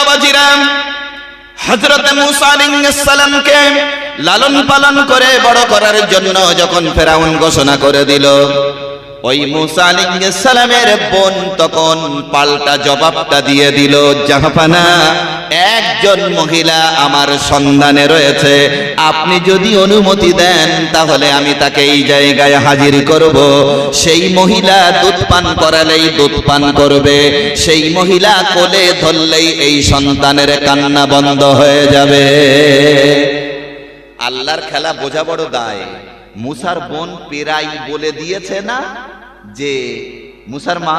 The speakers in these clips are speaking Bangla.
বাবাজিরাম হজরত লালন পালন করে বড় করার জন্য যখন ফেরাউন ঘোষণা করে দিল, ওই মুসা সালামের বোন তখন পাল্টা জবাবটা দিয়ে দিল, জাহাপানা একজন মহিলা আমার সন্ধানে রয়েছে। আপনি যদি অনুমতি দেন, তাহলে আমি তাকে এই জায়গায় হাজির করব। সেই মহিলা দুধ পান করালেই দুধ পান করবে। সেই মহিলা কোলে ধরলেই এই সন্তানের কান্না বন্ধ হয়ে যাবে। আল্লাহর খেলা বোঝা বড় দায়। মুসার বোন পেরাই বলে দিয়েছে না যে, মুসার মা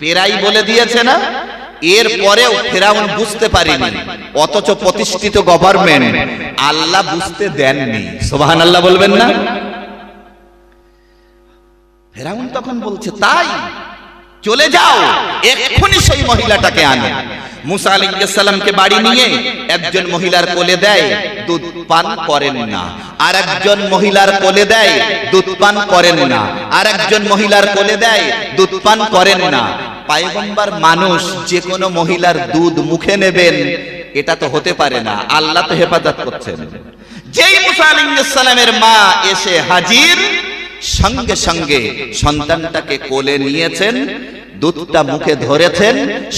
পেরাই বলে দিয়েছে না? এর পরেও ফেরাউন বুঝতে পারেনি, অথচ প্রতিষ্ঠিত গভর্নমেন্ট আল্লাহ বুঝতে দেননি। সোবাহান আল্লাহ বলবেন না? ফেরাউন তখন বলছে, তাই, চলে যাও, এক্ষুনি সেই মহিলাটাকে আনো। মুসা আলাইসাল্লামকে বাড়ি নিয়ে একজন মহিলার কোলে দেয়, দুধ পান করেন না। আর একজন মহিলার কোলে দেয়, দুধ পান করেন না। আর একজন মহিলার কোলে দেয়, দুধ পান করেন না। পায়গম্বার মানুষ যে কোনো মহিলার দুধ মুখে নেবেন, এটা তো হতে পারে না। আল্লাহ তো হেফাজত করছেন। যেই মুসা আলাইসাল্লামের মা এসে হাজির, সঙ্গে সঙ্গে সন্তানটাকে কোলে নিয়েছেন, দুধটা মুখে ধরেছেন,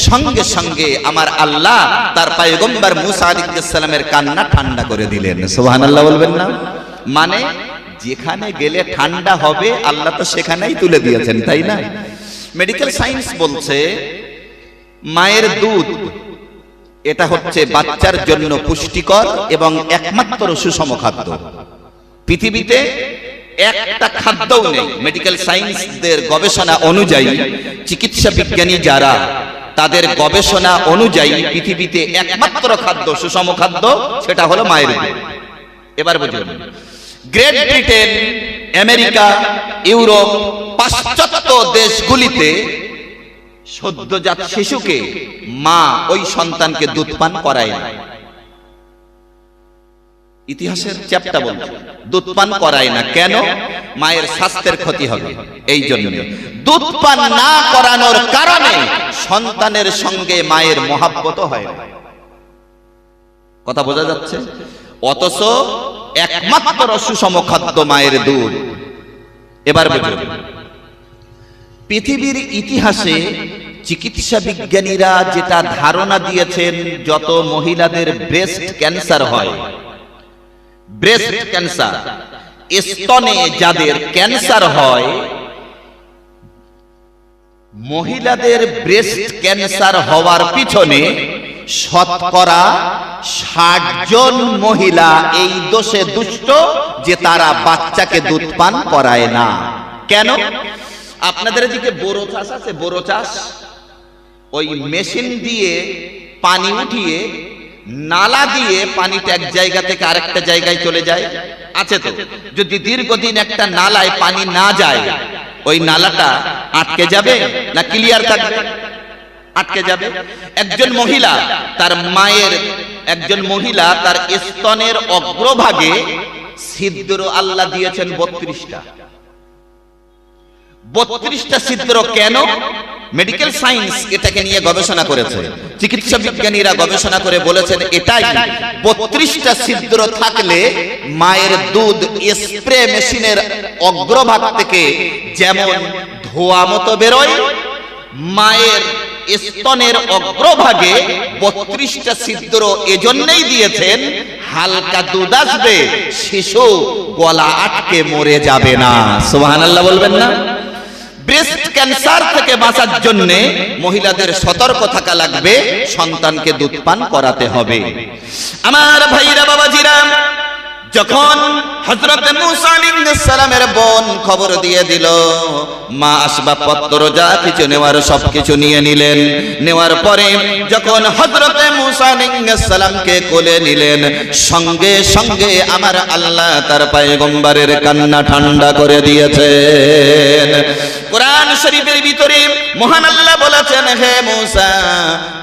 সঙ্গে সঙ্গে আমার আল্লাহ তার পায়গম্বর মুসা আলাইহিসসালামের কান্না ঠান্ডা করে দিলেন। সুবহানাল্লাহ বলবেন না? মানে যেখানে গেলে ঠান্ডা হবে, আল্লাহ তো সেখানেই তুলে দিয়েছেন, তাই না? মেডিকেল সায়েন্স বলছে, মায়ের দুধ, এটা হচ্ছে বাচ্চার জন্য পুষ্টিকর এবং একমাত্র সুষম খাদ্য। পৃথিবীতে একটা খাদ্যও নেই। মেডিকেল সায়েন্সদের গবেষণা অনুযায়ী, চিকিৎসা বিজ্ঞানী যারা, তাদের গবেষণা অনুযায়ী পৃথিবীতে একমাত্র খাদ্য, সুষম খাদ্য, সেটা হলো মায়ের দুধ। এবার বুঝুন। গ্রেট ব্রিটেন আমেরিকা, ইউরোপ, পাশ্চাত্য দেশগুলিতে সদ্যজাত শিশুকে মা ওই সন্তানকে দুধ পান করায় না। ইতিহাসের চ্যাপ্টা বলছে দুধ পান করায় না কেন? মায়ের স্বাস্থ্যের ক্ষতি হবে, এই জন্য। দুধ পান না করানোর কারণে সন্তানের সঙ্গে মায়ের মহাব্বত হয় না। কথা বোঝা যাচ্ছে? অথচ একমাত্র সুষম খাদ্য মায়ের দুধ। এবার পৃথিবীর ইতিহাসে চিকিৎসা বিজ্ঞানীরা যেটা ধারণা দিয়েছেন, যত মহিলাদের ব্রেস্ট ক্যান্সার হয় ব্রেস্ট ক্যান্সার স্তনে যাদের ক্যান্সার হয়, মহিলাদের ব্রেস্ট ক্যান্সার হওয়ার পিছনে শতকরা ষাট জন মহিলা এই দোষে দুষ্ট যে তারা বাচ্চাকে দুধ পান করায় না। কেন? আপনাদের এদিকে বোরো চাষ আছে, বোরো চাষ, ওই মেশিন দিয়ে পানি উঠিয়ে, নালা দিয়ে পানিটা এক জায়গা থেকে আরেকটা জায়গায় চলে যায়। আছে তো? যদি দীর্ঘদিন একটা নালায় পানি না যায়, ওই নালাটা আটকে যাবে না ক্লিয়ার থাকবে? আটকে যাবে। একজন মহিলা তার মায়ের, একজন মহিলা তার স্তনের অগ্রভাগে ছিদ্র আল্লাহ দিয়েছেন বত্রিশটা। বত্রিশটা ছিদ্র কেন? মেডিকেল সায়েন্স এটাকে নিয়ে গবেষণা করেছে। চিকিৎসা বিজ্ঞানীরা গবেষণা করে বলেছেন এটাই, বত্রিশটা ছিদ্র থাকলে মায়ের দুধ স্প্রে মেশিনের অগ্রভাগ থেকে যেমন ধোয়া মতো বেরোয়, মায়ের স্তনের অগ্রভাগে বত্রিশটা ছিদ্র এজন্যই দিয়েছেন, হালকা দুধ আসবে শিশু গলা আটকে মরে যাবে না। সোহান আল্লাহ বলবেন না? ব্রেস্ট ক্যান্সার থেকে বাঁচার জন্য মহিলাদের সতর্ক থাকা লাগবে, সন্তানকে দুধ পান করাতে হবে। আমার ভাইরা, বাবাজিরা যখন হজরত সালামের বোন খবর দিয়ে দিল, মা আসবাবপত্র যা কিছু নেওয়ার সব কিছু নিয়ে নিলেন। নেওয়ার পরে যখন হজরত সালামকে কোলে নিলেন, সঙ্গে সঙ্গে আমার আল্লাহ তার পায়গম্বরের কান্না ঠান্ডা করে দিয়েছেন। কোরআন শরীফের ভিতরে মহান আল্লাহ বলেছেন, হে মুসা,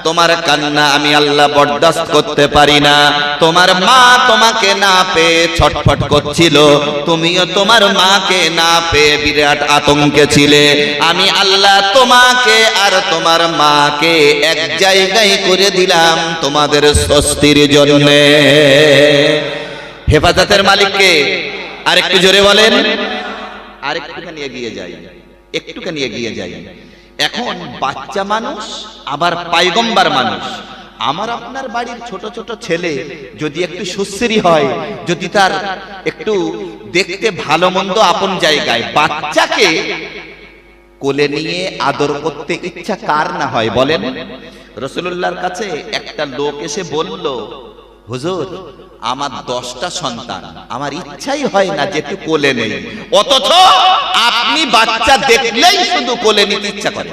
তোমার কান্না আমি আল্লাহ বরদাস্ত করতে পারি না। তোমার মা তোমাকে না পেয়ে ছটফট করছিল। তুমিও তোমার মাকে না পেয়ে বিরাট আতঙ্কে করেছিলে আমি আল্লাহ তোমাকে আর তোমার মাকে এক জায়গায় করে দিলাম তোমাদের স্বস্তির জন্য। হেফাজতের মালিককে আর একটু জোরে বলেন। আর একটুখানি এগিয়ে যাই। একটুখানি এগিয়ে যাই। এখন বাচ্চা মানুষ, আবার পাইগম্বার মানুষ। আমার আপনার বাড়ির ছোট ছোট ছেলে যদি একটু সুশ্রী হয়, যদি তার একটু দেখতে ভালো মন্দ আপন জায়গায়, বাচ্চাকে কোলে নিয়ে আদর করতে ইচ্ছা কার না হয় বলেন? রসুল্লাহর কাছে একটা লোক এসে বলল, হুজুর, আমার দশটা সন্তান, আমার ইচ্ছাই হয় না যে একটু কোলে নেই। অথচ আপনি বাচ্চা দেখলেই শুধু কোলে নিতে ইচ্ছা করে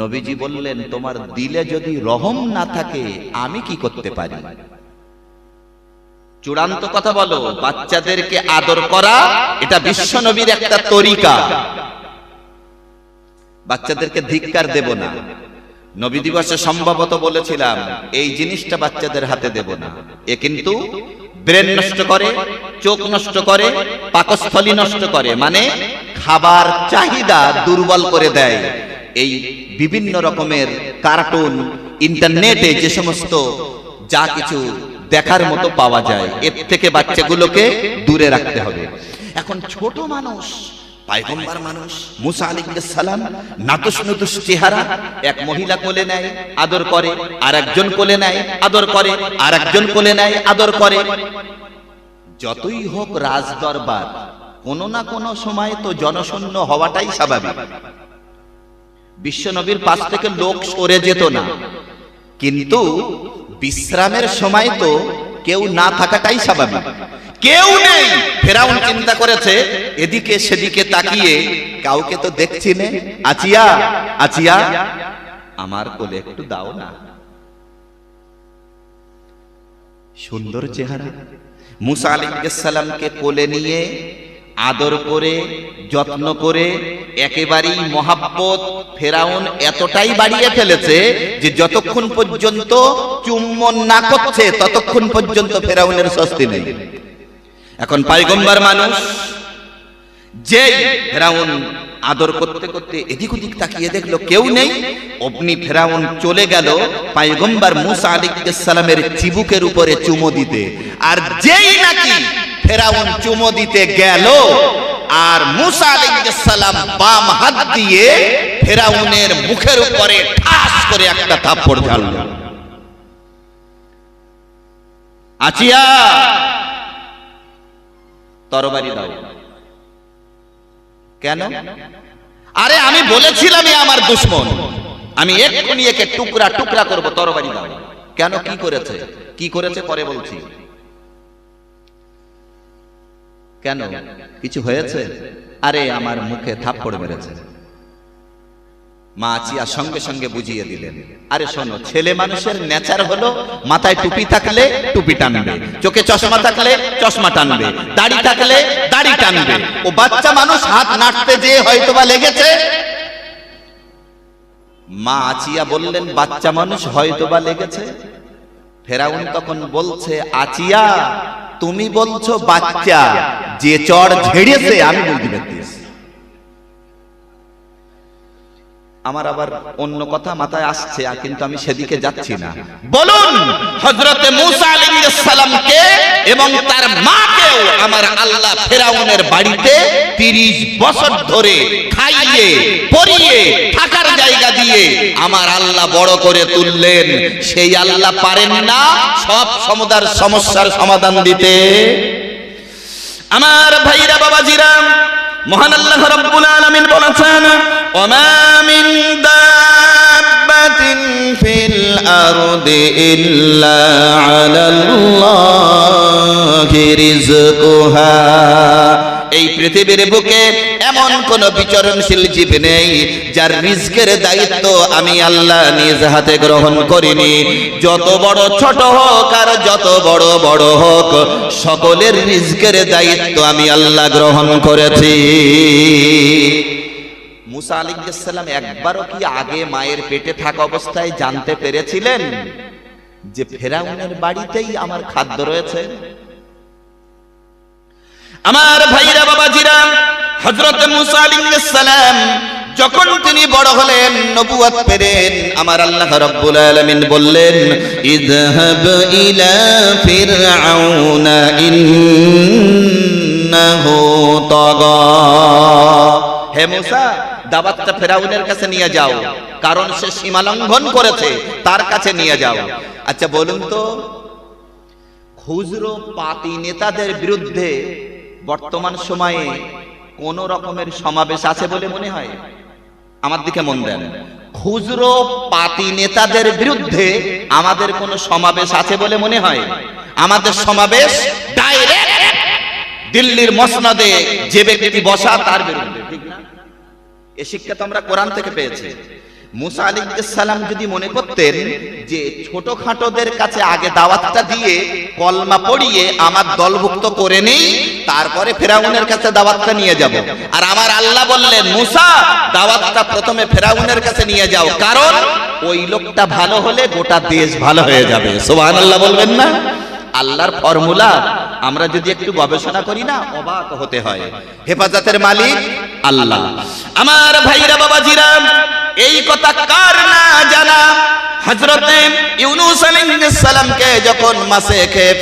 নবীজি বললেন, তোমার দিলে যদি রহম না থাকে, আমি কি করতে পারি? চূড়ান্ত কথা বলো, বাচ্চাদেরকে আদর করা, এটা বিশ্ব নবীর একটা তরিকা। বাচ্চাদেরকে ধিক্কার দেব না। নবী দিবসে সম্ভবত বলেছিলাম, এই জিনিসটা বাচ্চাদের হাতে দেব না। এ কিন্তু ব্রেন নষ্ট করে, চোখ নষ্ট করে, পাকস্থলী নষ্ট করে মানে খাবার চাহিদা দুর্বল করে দেয়। এই বিভিন্ন রকমের কার্টুন ইন্টারনেটে যে সমস্ত যা কিছু দেখার মতো পাওয়া যায়, এর থেকে বাচ্চাগুলোকে দূরে রাখতে হবে। এখন ছোট মানুষ, পায়গম্বার মানুষ, মুসা আলাইহিস সালাম নাতুস নুতুস চেহারা, এক মহিলা কোলে নেয়, আদর করে আর একজন কোলে নেয়, আদর করে আর একজন কোলে নেয়, আদর করে। যতই হোক রাজ দরবার কোনো না কোনো সময় তো জনশূন্য হওয়াটাই স্বাভাবিক। বিশ্বনবীর পাশ থেকে লোক সরে যেত না। কিন্তু বিশ্রামের সময় তো কেউ না থাকাটাই স্বাভাবিক। কেউ নেই! ফেরাউন চিন্তা করেছে, এদিকে সেদিকে তাকিয়ে কাউকে তো দেখছি নে। আচিয়া আচিয়া, আমার কোলে একটু দাও না। সুন্দর চেহারা। মুসা আলাইসাল্লামকে কোলে নিয়ে আদর করে, যত্ন করে, একেবারেই মহাব্বত ফেরাউন এতটাই বাড়িয়ে ফেলেছে যে যতক্ষণ পর্যন্ত চুম্বন না করছে, ততক্ষণ পর্যন্ত ফেরাউনের স্বস্তি নেই। এখন পাইগম্বার মানুষ যে ফেরাউন আদর করতে করতে এদিক ওদিক তাকিয়ে দেখল, কেউ নেই। অগ্নি ফেরাউন চলে গেল পাইগম্বার মুসা আলাইসালামের চিবুকের উপরে চুমো দিতে। আর যেই নাকি ফেরাউন চুমো দিতে গেল আর মুসা আলাইসালাম বাম হাত দিয়ে ফেরাউনের মুখের উপরে ঠাস করে একটা থাপ্পড় ঝাড়ল। আচিয়া, তরবারি দাও। কেন? আরে আমি বলেছিলাম আমার দুশ্মন। আমি এক্ষুনি একে টুকরা টুকরা করব, তরবারি দাও। কেন? কি করেছে? কি করেছে? পরে বলছি। কেন? কিছু হয়েছে? আরে আমার মুখে থাপ্পড় মেরেছে। মা চিয়া সঙ্গে সঙ্গে বুঝিয়ে দিলেন আরে শোনো ছেলে মানুষের নেচার হলো মাথায় টুপি থাকলে টুপি টানবে চোখে চশমা থাকলে চশমা টানবে দাড়ি থাকলে দাড়ি টানবে। ও বাচ্চা মানুষ হাত নাড়তে যেয়ে হয়তো বা লেগেছে। মা আচিয়া বললেন বাচ্চা মানুষ হয়তো বা লেগেছে। ফেরাউন তখন বলছে আচিয়া তুমি বলছো বাচ্চা যে চড় ঝেড়েছে আমি বুঝতে পারতেছি আমার আবার অন্য কথা মাথায় আসছে কিন্তু আমি সেদিকে যাচ্ছি না। বলুন হজরতে মুসা আলাইহিস সালামকে এবং তার মাকেও আমার আল্লাহ ফেরাউনের বাড়িতে 30 বছর ধরে খাইয়ে পরিয়ে জায়গা দিয়ে আমার আল্লাহ বড় করে তুললেন। সেই আল্লাহ পারেন না সব সমুদার সমস্যার সমাধান দিতে। আমার ভাইরা, বাবাজিরা, মহান আল্লাহ রাব্বুল আলামিন বলেছেন, ওমা মিন দাব্বাতিন ফিল আরদি ইল্লা আলাল্লাহি রিজকুহা এই পৃথিবীর বুকে এমন কোন বিচরণশীল জীব নেই, যার রিজকের দায়িত্ব আমি আল্লাহ নিজ হাতে গ্রহণ করিনি। যত বড় ছোট হোক আর যত বড় বড় হোক, সকলের রিজকের দায়িত্ব আমি আল্লাহ গ্রহণ করেছি। মুসা আলাইহিসসালাম একবারও কি আগে মায়ের পেটে থাকা অবস্থায় জানতে পেরেছিলেন যে ফেরাউনের বাড়িতেই আমার খাদ্য রয়েছে? আমার ভাইরা, বাবাজিরা হজরত মুসা সালাম যখন তিনি বড় হলেন নবুয়াত পেলেন, আমার আল্লাহ রাব্বুল আলামিন বললেন ইদহব ইলা ফিরআউনা ইন্নাহু তাগা। হে মুসা দাবাতটা ফেরাউনের কাছে নিয়ে যাও, কারণ সে সীমা লঙ্ঘন করেছে, তার কাছে নিয়ে যাও। আচ্ছা বলুন তো খুজরো পাতি নেতাদের বিরুদ্ধে বর্তমান সময়ে কোন রকমের সমাবেশ আছে বলে মনে হয়? আমার দিকে মন দেন। খুচরো পাতি নেতাদের বিরুদ্ধে আমাদের কোন সমাবেশ আছে বলে মনে হয়? আমাদের সমাবেশ ডাইরেক্ট দিল্লির মসনদে যে ব্যক্তি বসা তার বিরুদ্ধে এ শিক্ষা তো আমরা কোরআন থেকে পেয়েছি। মুসা আলী সালাম যদি মনে করতেন যে ছোটখাটোদের কাছে আগে দাওয়াতটা দিয়ে কলমা পড়িয়ে আমার দলভুক্ত করে নেই, তারপরে ফেরাউনের কাছে দাওয়াতটা নিয়ে যাব। আর আমার আল্লাহ বললেন, মুসা, দাওয়াতটা প্রথমে ফেরাউনের কাছে নিয়ে যাও। কারণ ওই লোকটা ভালো হলে গোটা দেশ ভালো হয়ে যাবে। সোহান আল্লাহ বলবেন না? আল্লাহর ফর্মুলা আমরা যদি একটু গবেষণা করি না, অবাক হতে হয়। হেফাজতের মালিক আল্লাহ। আমার ভাইরা, বাবাজিরা, এই কথা কার না জানা? হজরতে যখন মাছে খেয়ে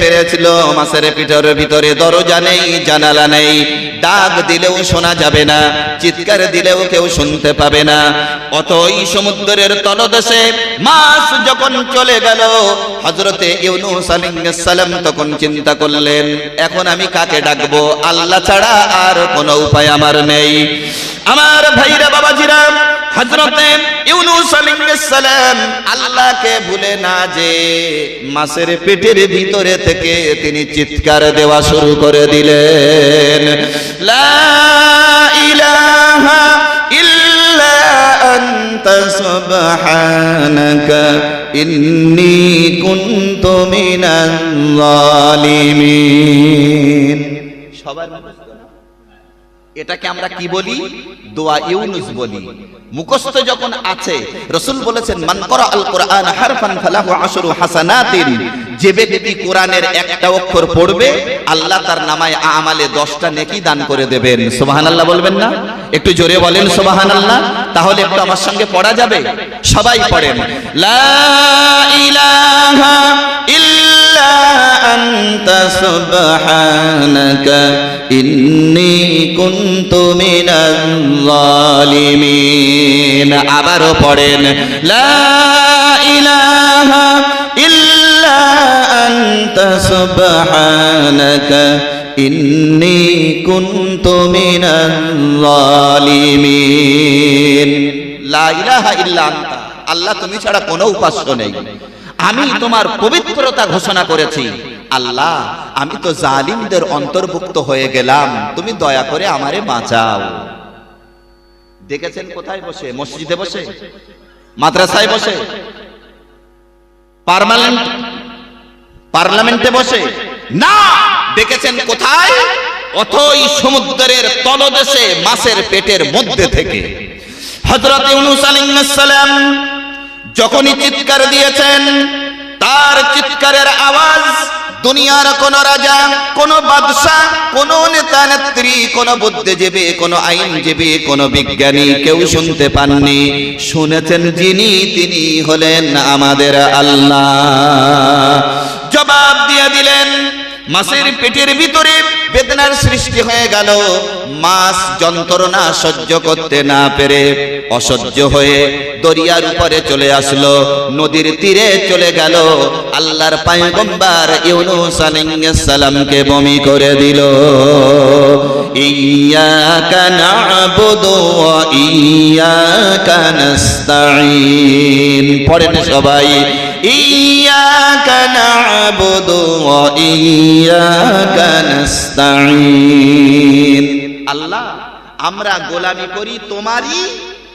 মাছের পিঠের ভিতরে দরজা নেই, জানালা নেই ডাক দিলেও শোনা যাবে না, চিৎকার দিলেও কেউ শুনতে পাবে না। অত অতই সমুদ্রের তলদেশে মাস যখন চলে গেল হজরতে ইউনুস সালাম তখন চিন্তা করলেন এখন আমি কাকে ডাকবো? আল্লাহ ছাড়া আর কোনো উপায় আমার নেই। আমার ভাইরা, বাবাজিরা আল্লাহকে না যে ভিতরে থেকে তিনি চিৎকার দেওয়া শুরু করে দিলেন। লা ইলাহা ইল্লা ইন্নী كنت من الظالمين? এটাকে আমরা কি বলি? দোয়া ইউনুস বলি। মুখস্থ যখন আছে, রসুল বলেছেন, মান করা আল কোরআন হারফান ফালাহু আশরু হাসানাতিন। যে ব্যক্তি কোরআনের একটা অক্ষর পড়বে, আল্লাহ তার নামায় আমালে দশটা নেকি দান করে দেবেন। সুবহানাল্লাহ বলবেন না? একটু জোরে বলেন, সুবহানাল্লাহ। তাহলে একটু আমার সঙ্গে পড়া যাবে? সবাই পড়েন। লা ইলাহা ইল্লা আনতা সুবহানাকা ইন্নী কুনতু মিনাল জালিমিন আবারও পড়েন, লা ইলাহা ইল্লা আনতা সুবহানাকা ইন্নী কুনতু মিনাল জালিমিন লা ইলাহা ইল্লা আনতা, আল্লাহ তুমি ছাড়া কোনো উপাস্য নেই। আমি তোমার পবিত্রতা ঘোষণা করেছি। আল্লাহ, আমি তো জালিমদের অন্তর্ভুক্ত হয়ে গেলাম। তুমি দয়া করে আমারে বাঁচাও। দেখেছেন কোথায় বসে? মসজিদে বসে? মাদ্রাসায় বসে? পার্মানেন্ট পার্লামেন্টে বসে? না! দেখেছেন কোথায়? অথই সমুদ্রের তলদেশে মাছের পেটের মধ্যে থেকে। হযরত ইউনূস আলাইহিস সালাম যখনই চিৎকার দিয়েছেন, তার চিৎকারের আওয়াজ দুনিয়ার কোন রাজা, কোন বাদশাহ কোন নেতা, নেত্রী, কোন বুদ্ধিজীবী, কোন আইনজীবী, কোন বিজ্ঞানী কেউ শুনতে পাননি। শুনেছেন যিনি, তিনি হলেন আমাদের আল্লাহ। জবাব দিয়ে দিলেন মাছের পেটের ভিতরে বেদনার সৃষ্টি হয়ে গেল। মাছ যন্ত্রণা সহ্য করতে না পেরে অসহ্য হয়ে দরিয়ার উপরে চলে আসলো, নদীর তীরে চলে গেল। আল্লাহর পায়গম্বার ইউনুস আলাইহিস সালামকে বমি করে দিল। ইয়াকা না'বুদু ওয়া ইয়াকা নাস্তাঈন। পড়েন সবাই। ইয়াকা نعبد وإياك نستعين আল্লাহ, আমরা গোলামি করি তোমারই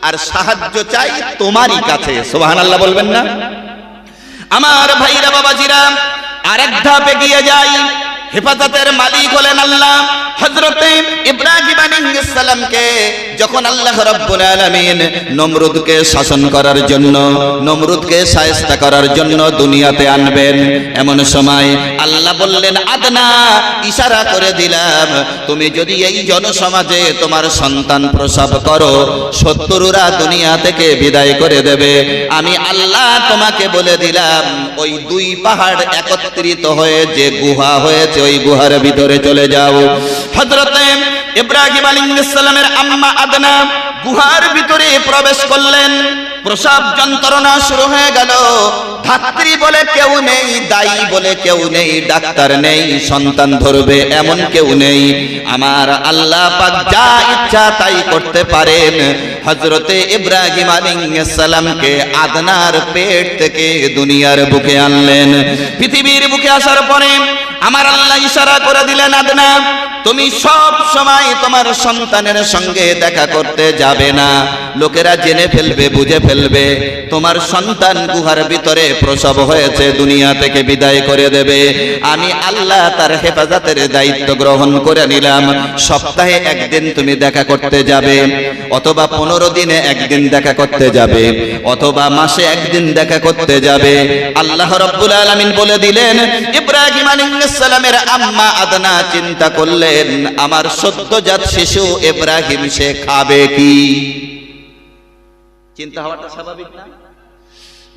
আর সাহায্য চাই তোমারই কাছে। সোহান আল্লাহ বলবেন না? আমার ভাইরা, বাবাজিরা, আরেক ধাপ এগিয়ে যাই। হেফাজতের মালিক হলেন আল্লাহ হযরতে ইব্রাহিম সালামকে। যখন আল্লাহ রাব্বুল আলামিন নমরুদকে শাসন করার জন্য, নমরুদকে শায়েস্তা করার জন্য দুনিয়াতে আনবেন, এমন সময় আল্লাহ বললেন, আদনা, ইশারা করে দিলাম, তুমি যদি এই জনসমাজে তোমার সন্তান প্রসব করো, শত্রুরা দুনিয়া থেকে বিদায় করে দেবে। আমি আল্লাহ তোমাকে বলে দিলাম, ওই দুই পাহাড় একত্রিত হয়ে যে গুহা হয়েছে ওই গুহার ভিতরে চলে যাও। হযরতে ইব্রাহিম সালামের আম্মা আদনা গুহার ভিতরে প্রবেশ করলেন। প্রসব যন্ত্রণা শুরু হয়ে গেল। ধাত্রী বলে কেউ নেই, দায়ী বলে কেউ নেই, ডাক্তার নেই, সন্তান ধরবে এমন কেউ নেই। আমার আল্লাহ যা ইচ্ছা তাই করতে পারেন। হজরতে ইব্রাহিম সালামকে আদনার পেট থেকে দুনিয়ার বুকে আনলেন। পৃথিবীর বুকে আসার পরে আমার আল্লাহ ইশারা করে দিলেন আদনা। তুমি সব সময় তোমার সন্তানের সঙ্গে দেখা করতে যাবে না। লোকেরা জেনে ফেলবে, বুঝে ফেলবে। তোমার সন্তান গুহার ভিতরে প্রসব হয়েছে, দুনিয়া থেকে বিদায় করে দেবে। আমি আল্লাহ তার হেফাজতের দায়িত্ব গ্রহণ করে নিলাম। সপ্তাহে একদিন তুমি দেখা করতে যাবে, অথবা পনেরো দিনে একদিন দেখা করতে যাবে, অথবা মাসে একদিন দেখা করতে যাবে। আল্লাহ রব্বুল আলামিন বলে দিলেন, ইব্রাহিম সালামের আম্মা আদনা চিন্তা করলেন আমার সদ্যজাত শিশু ইব্রাহিম সে খাবে কি? চিন্তা হওয়াটা স্বাভাবিক না?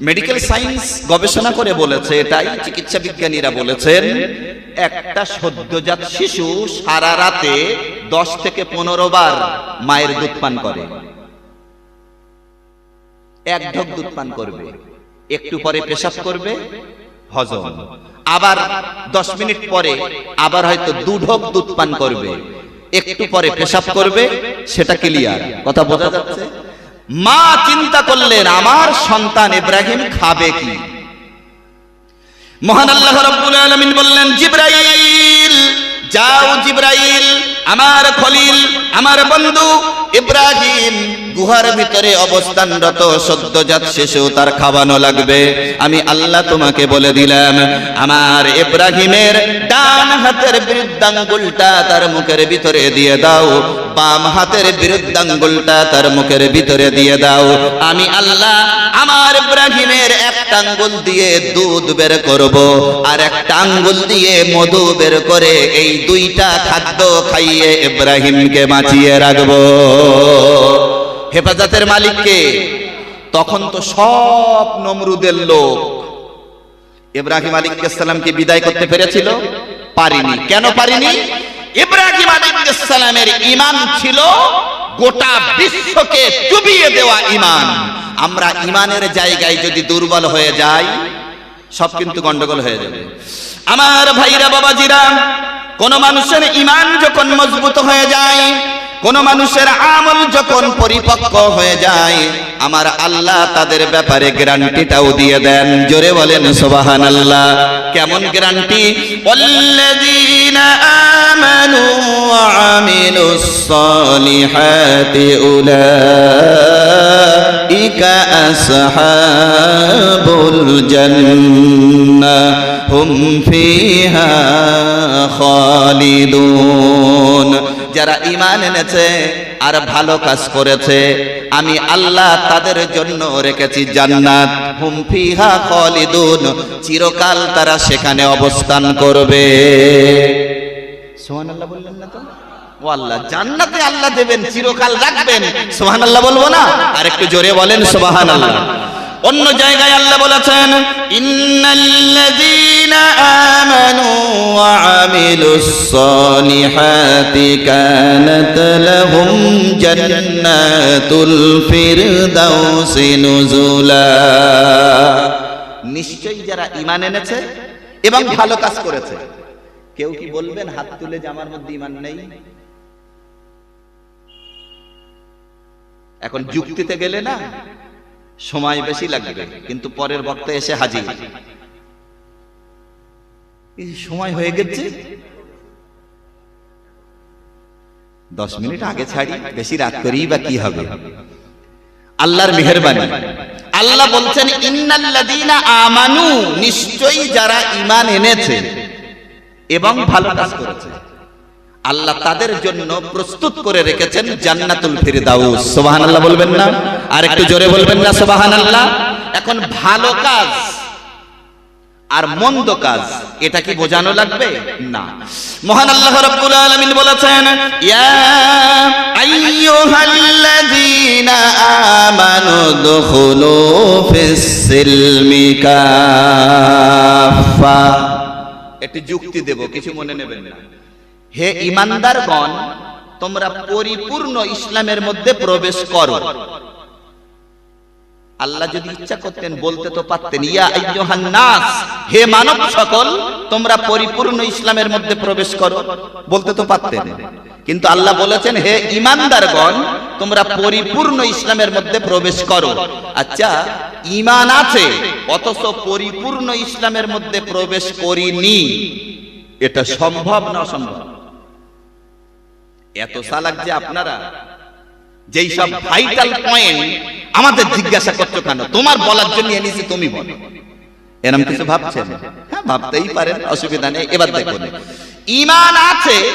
মেডিকেল সায়েন্স গবেষণা করে বলেছে এটাই চিকিৎসা বিজ্ঞানীরা বলেছেন, একটা সদ্যজাত শিশু সারা রাতে দশ থেকে পনেরো বার মায়ের দুধ পান করে। এক ঢোক দুধ পান করবে, একটু পরে পেশাব করবে, হজম। আবার দশ মিনিট পরে আবার হয়তো দু দুধ পান করবে। একটু পরে পেশাব করবে, সেটা ক্লিয়ার কথা বোঝা যাচ্ছে? মা চিন্তা করলেন, আমার সন্তান ইব্রাহিম খাবে কি? মহান আল্লাহ রাব্বুল আলামিন বললেন, জিব্রাইল, যাও জিব্রাইল, আমার খলিল, আমার বন্ধু ইব্রাহিম গুহার ভিতরে অবস্থানরত সদ্যজাত শিশু তার খাওয়ানো লাগবে। আমি আল্লাহ তোমাকে বলে দিলাম, আমার ইব্রাহিমের ডান হাতের বৃদ্ধাঙ্গুলটা তার মুখের ভিতরে দিয়ে দাও, বাম হাতের বৃদ্ধাঙ্গুলটা তার মুখের ভিতরে দিয়ে দাও। আমি আল্লাহ আমার ইব্রাহিমের একটা আঙ্গুল দিয়ে দুধ বের করব, আর একটা আঙ্গুল দিয়ে মধু বের করে এই দুইটা খাদ্য খাইয়ে ইব্রাহিমকে বাঁচিয়ে রাখব। হেফাজতের মালিককে, তখন তো সব নমরুদের লোক ইব্রাহিম আলাইহিসসালামকে বিদায় করতে পেরেছিল। পারিনি। কেন পারিনি? ইব্রাহিম আলাইহিসসালামের ঈমান ছিল গোটা বিশ্বকে চুবিয়ে দেওয়া ঈমান। আমরা ইমানের জায়গায় যদি দুর্বল হয়ে যাই, সব কিন্তু গন্ডগোল হয়ে যাবে। আমার ভাইরা, বাবাজিরা, কোন মানুষের ঈমান যখন মজবুত হয়ে যায় কোন মানুষের আমল যখন পরিপক্ক হয়ে যায়, আমার আল্লাহ তাদের ব্যাপারে গ্যারান্টিটাও দিয়ে দেন। জোরে বলেন সুবাহান আল্লাহ কেমন গ্যারান্টি? হুম ফিহা খালিদুন। যারা ইমান এনেছে আর ভালো কাজ করেছে, আমি আল্লাহ তাদের জন্য রেখেছি জান্নাত। হুম ফিহা খালিদুন, চিরকাল তারা সেখানে অবস্থান করবে। সুবহানাল্লাহ বললেন না তো? ও আল্লাহ, জান্নাতে আল্লাহ দেবেন, চিরকাল রাখবেন। সুবহানাল্লাহ বলব না? আর একটু জোরে বলেন সুবহানাল্লাহ। অন্য জায়গায় আল্লাহ বলেছেন ইন্নাল্লাযীনা ওয়া আমিলুস সালিহাতি কানাত লাহুম জান্নাতুল ফিরদাউসি নুজুলা নিশ্চয়ই যারা ঈমান এনেছে এবং ভালো কাজ করেছে, কেউ কি বলবেন হাত তুলে যে আমার মধ্যে ঈমান নেই? এখন যুক্তিতে গেলে না, সময় বেশি লাগবে, কিন্তু পরের বক্তা এসে হাজির। সময় হয়ে গেছে। দশ মিনিট আগে ছাড়ি, বেশি রাত করেই বা কি হবে? আল্লাহর মেহরবানি। আল্লাহ বলছেন আমানু নিশ্চয়ই যারা ঈমান এনেছে এবং ভালো কাজ করেছে। আল্লাহ তাদের জন্য প্রস্তুত করে রেখেছেন জান্নাতুল ফিরদাউস। সুবহানাল্লাহ বলবেন না? আর একটু জোরে বলবেন না সুবহানাল্লাহ? এখন ভালো কাজ আর মন্দ কাজ, এটা কি বোঝানো লাগবে? না। মহান আল্লাহ রাব্বুল আলামিন বলেছেন, ইয়া আইয়ুহাল্লাযীনা আমানু দুখুলু ফিস সিলমি কাফা একটি যুক্তি দেব, কিছু মনে নেবেন না। হে ইমানদারগণ, তোমরা পরিপূর্ণ ইসলামের মধ্যে প্রবেশ করো। আল্লাহ যদি ইচ্ছা করতেন বলতে তো পারতেন ইয়া আইয়ুহান নাস হে মানব সকল তোমরা পরিপূর্ণ ইসলামের মধ্যে প্রবেশ করো বলতে তো পারতেন। কিন্তু আল্লাহ বলেছেন হে ইমানদারগণ তোমরা পরিপূর্ণ ইসলামের মধ্যে প্রবেশ করো। আচ্ছা ইমান আছে অথচ পরিপূর্ণ ইসলামের মধ্যে প্রবেশ করিনি। এটা সম্ভব না অসম্ভব? এত সালাক যে আপনারা যেই সব ভাইটাল পয়েন্ট আমাদের জিজ্ঞাসা করছ কেন? তোমার বলার জন্য এনেছি, তুমি বলো। এরম কিছু ভাবছেন? হ্যাঁ ভাবতেই পারেন, অসুবিধা নেই। এবার দেখুন। ইমান আছে,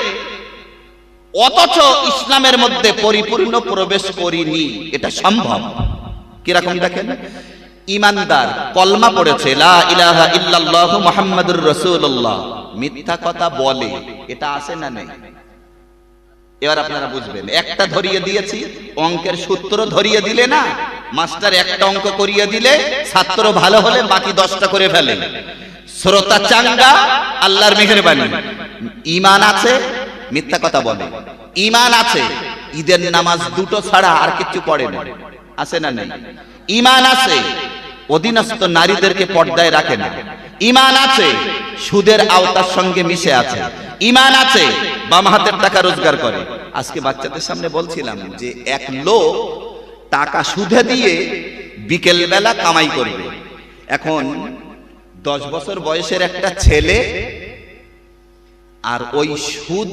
অথচ ইসলামের মধ্যে পরিপূর্ণ প্রবেশ করিনি। এটা সম্ভব। কীরকম দেখেন? ইমানদার, কলমা পড়েছে, লা ইলাহা ইল্লাল্লাহ মুহাম্মাদুর রাসূলুল্লাহ। মিথ্যা কথা বলে। এটা আছে না নেই? এবার আপনারা বুঝবেন, একটা ধরিয়ে দিয়েছি, অঙ্কের সূত্র ধরিয়ে দিলে না, মাস্টার একটা অঙ্ক করিয়ে দিলে ছাত্র ভালো হলে বাকি দশটা করে ফেলে। শ্রোতা চাঙ্গা, আল্লাহর মেহেরবানি। ইমান আছে, মিথ্যা কথা বলে। ইমান আছে, ঈদের নামাজ দুটো ছাড়া আর কিছু পড়ে না। আছে না নেই? ইমান আছে অধীনস্থ নারীদেরকে পর্দায় রাখে না। ইমান আছে, সুদের আওতার সঙ্গে মিশে আছে। ইমান আছে, বাম হাতের টাকা রোজগার করে। আজকে বাচ্চাদের সামনে বলছিলাম যে এক লোক টাকা সুদে দিয়ে বিকেল বেলা কামাই করবে। এখন দশ বছর বয়সের একটা ছেলে আর ওই সুদ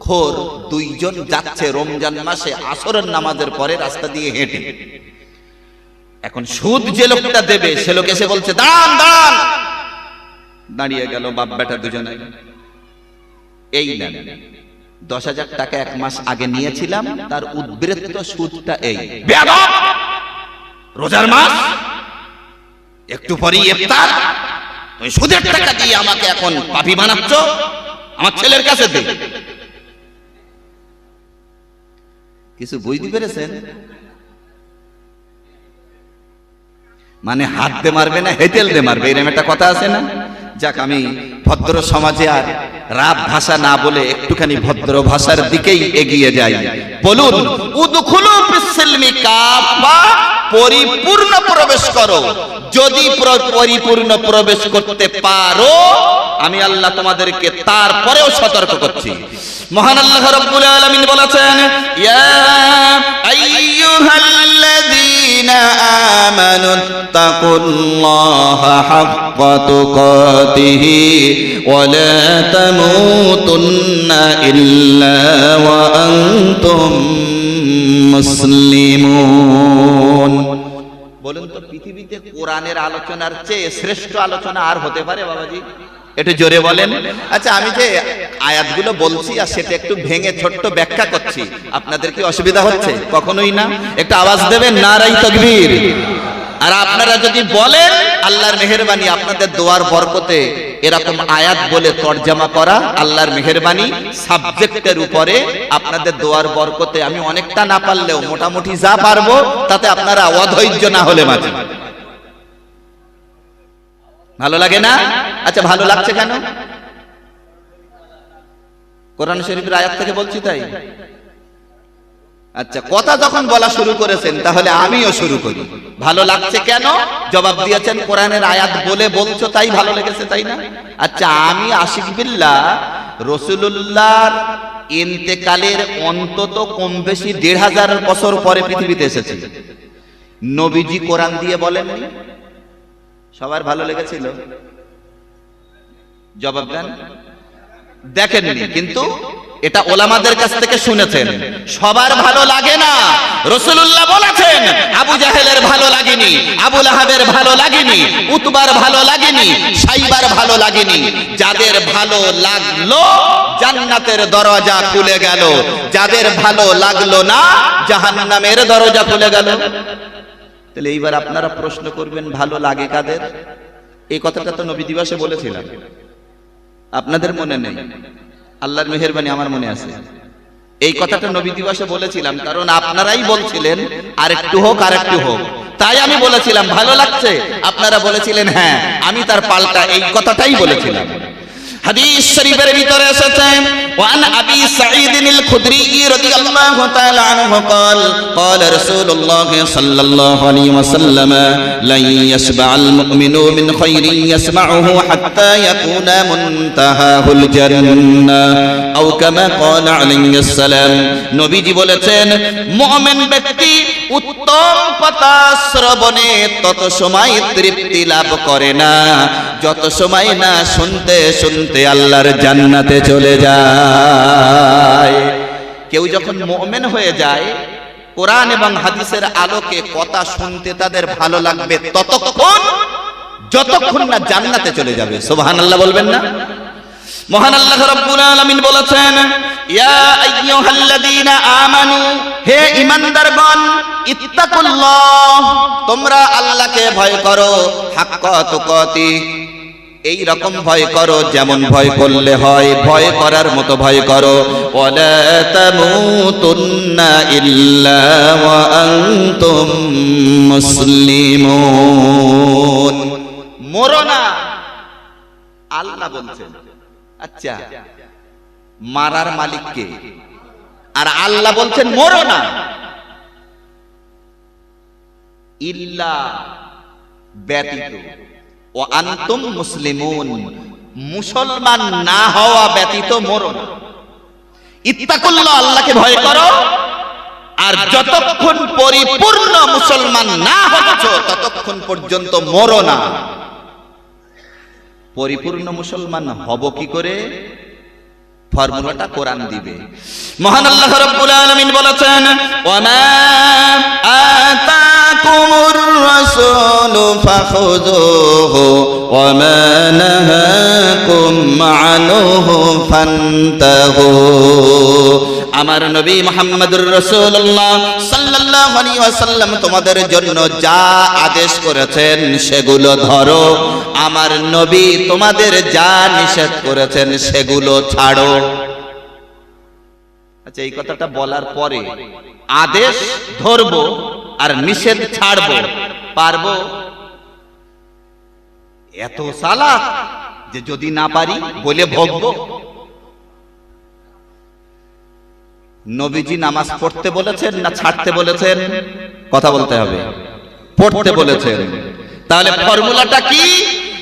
খোর দুইজন যাচ্ছে রমজান মাসে আসরের নামাজের পরে রাস্তা দিয়ে হেঁটে। এখন সুদ যে লোকটা দেবে, সে লোক এসে বলছে, দাঁড়ান দাঁড়ান। দাঁড়িয়ে গেল বাপ বেটা দুজনে। এই নেন, দশ হাজার টাকা এক মাস আগে নিয়েছিলাম, তার উদ্বৃত্ত সুদটা এই। রোজার মাস, একটু পরেই ইফতার। তুমি সুদের টাকা দিয়ে আমাকে এখন পাপি বানাচ্ছ, আমার ছেলের কাছে দে। কিছু বুঝতে পেরেছেন? মানে হাত দে মারবে না হেতেল দে মারবে, এরকম একটা কথা আছে না? যাক, আমি ভদ্র সমাজে আর রাত ভাষা না বলে একটুখানি ভদ্র ভাষার দিকেই এগিয়ে যাই। বলুন পরিপূর্ণ প্রবেশ করো। যদি পরিপূর্ণ প্রবেশ করতে পারো, আমি আল্লাহ তোমাদেরকে তারপরেও সতর্ক করছি। মহান আল্লাহ রাব্বুল আলামিন বলেছেন, ইয়া আইয়ুহাল্লাযীনা আমানু তাকুল্লাহা হাক্কা তুকাতিহি ওয়া লা তামুতুন্না ইল্লা ওয়া আনতুম মুসলিমুন বলুন তো, পৃথিবীতে কোরআনের আলোচনার চেয়ে শ্রেষ্ঠ আলোচনা আর হতে পারে, বাবাজি? একটু জোরে বলেন। আচ্ছা আমি যে আয়াতগুলো বলছি আর সেটা একটু ভেঙে ছোট্ট ব্যাখ্যা করছি, আপনাদের কি অসুবিধা হচ্ছে? কখনোই না। একটু আওয়াজ দেবেন, নারাই তকবীর। আর আপনারা যদি বলেন, আল্লাহর মেহেরবানি আপনাদের দোয়ার বরকতে এরকম আয়াত বলে তর্জমা করা, আল্লাহর মেহেরবানি সাবজেক্টের উপরে আপনাদের দোয়ার বরকতে আমি অনেকটা না পারলেও মোটামুটি যা পারব, তাতে আপনারা অধৈর্য না হলে মাঝে। ভালো লাগে না? আচ্ছা ভালো লাগছে কেন? কোরআন শরীফের আয়াত থেকে বলছি তাই? আচ্ছা কথা যখন বলা শুরু করেছেন, তাহলে আমিও শুরু করি। ভালো লাগছে কেন? জবাব দিয়েছেন, কোরআনের আয়াত বলে বলছো, তাই ভালো লেগেছে, তাই না? আচ্ছা আমি আশিক বিল্লাহ রসুল্লাহর ইন্তেকালের অন্তত কম বেশি দেড় হাজার বছর পরে পৃথিবীতে এসেছে। নবীজি কোরআন দিয়ে বলেননি? সবার ভালো লেগেছিল? জবাব দেন। দেখেননি, কিন্তু এটা ওলামাদের কাছ থেকে শুনেছেন। সবার ভালো লাগে না। রসুল্লাহ বলেছেন, আবু জাহেলের ভালো লাগেনি, আবু লাহাবের ভালো লাগেনি, উতবার ভালো লাগেনি, সাইবার ভালো ভালো লাগেনি। যাদের ভালো লাগল, জান্নাতের দরজা খুলে গেল। যাদের ভালো লাগল না, জাহান্নামের দরজা খুলে গেল। তাহলে এইবার আপনারা প্রশ্ন করবেন, ভালো লাগে কাদের? এই কথাটা তো নবী দিবসে বলেছিলাম। আপনাদের মনে নেই। আল্লাহর মেহেরবানি আমার মনে আছে। এই কথাটা নবী দিবসে বলেছিলাম, কারণ আপনারাই বলছিলেন আর একটু হোক আর একটু হোক। তাই আমি বলেছিলাম, ভালো লাগছে। আপনারা বলেছিলেন হ্যাঁ আমি তার পাল্টা এই কথাটাই বলেছিলাম। হাদিস শরীফের ভিতরে এসেছে ওয়ান আবি সাঈদ আল খুদরি রাদিয়াল্লাহু তাআলা আনহু قال قال رسول الله صلى الله عليه وسلم لن يشبع المؤمن من خير يسمعه حتى يكون منتهاه الجنة أو كما قال عليه السلام নবীজি বলেছেন মুমিন ব্যক্তি উত্তম কথা শ্রবণে তত সময় তৃপ্তি লাভ করে না যত সময় না শুনতে শুনতে আল্লাহর জান্নাতে চলে যায়। কেউ যখন মোমেন হয়ে যায়, কোরআন এবং হাদিসের আলোকে কথা শুনতে তাদের ভালো লাগবে ততক্ষণ, যতক্ষণ না জান্নাতে চলে যাবে। সোহান আল্লাহ বলবেন না? মহান আল্লাহ রাব্বুল আলামিন বলেছেন, ইয়া আইয়ুহাল্লাযীনা আমানু, হে ঈমানদারগণ, ইত্তাকুল্লাহ, তোমরা আল্লাহকে ভয় করো, হাক্কা তুকাতি এই রকম ভয় করো, যেমন ভয় করলে হয়, ভয় করার মতো ভয় করো। মুসলিম মরনা আল্লাহ বলছেন আচ্ছা মারার মালিককে? আর আল্লাহ বলছেন মরনা ইল্লা ব্যতীত। ও আন্তুম মুসলিমুন, মুসলমান না হওয়া ব্যতীত মরো না। ইত্তাকুল্লাহ, আল্লাহকে ভয় করো। আর যতক্ষণ পরিপূর্ণ মুসলমান না হচ্ছ, ততক্ষণ পর্যন্ত মরো না। পরিপূর্ণ মুসলমান হব কি করে? ফর্মুলাটা কোরআন দিবে। মহান আল্লাহ রাব্বুল আলামিন বলেছেন ওয়ামা آتاكم الرسول فخذوه وما نهاكم عنه فانتهوا আমার নবী মুহাম্মদুর রাসূলুল্লাহ সাল্লাল্লাহু আলাইহি ওয়াসাল্লাম তোমাদের জন্য যা আদেশ করেছেন সেগুলো ধরো আমার নবী তোমাদের যা নিষেধ করেছেন সেগুলো ছাড়ো আচ্ছা এই কথাটা বলার পরে আদেশ ধরবো আর নিষেধ ছাড়বো। পারব? এত সালাত যে যদি না পারি বলে ভোগবো নবীজি নামাজ পড়তে বলেছেন না ছাড়তে বলেছেন? কথা বলতে হবে। পড়তে বলেছেন। তাহলে ফর্মুলাটা কি?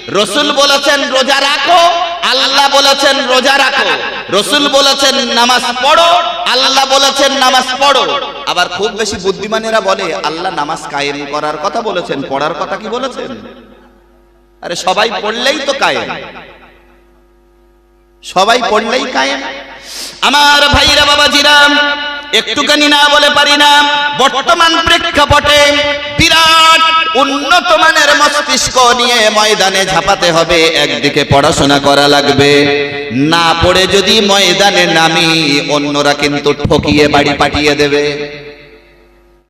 রসুল বলেছেন, রোজা রাখো আল্লাহ বলেছেন, রোজা রাখো। রসুল বলেছেন, নামাজ পড়ো। আল্লাহ বলেছেন, নামাজ পড়ো। আবার খুব বেশি বুদ্ধিমানেরা বলে, আল্লাহ নামাজ কায়েম করার কথা বলেছেন, পড়ার কথা কি বলেছেন? আরে সবাই পড়লেই তো কায়েম। সবাই পড়লেই কায়েম। আমার ভাইরা, বাবাজিরা একটুখানি না বলে পারি না। বর্তমান প্রেক্ষাপটে বিরাট উন্নত মানের মস্তিষ্ক নিয়ে ময়দানে ঝাঁপাতে হবে। একদিকে পড়াশোনা করা লাগবে। না পড়ে যদি ময়দানে নামি, অন্যরা কিন্তু ঠকিয়ে বাড়ি পাঠিয়ে দেবে।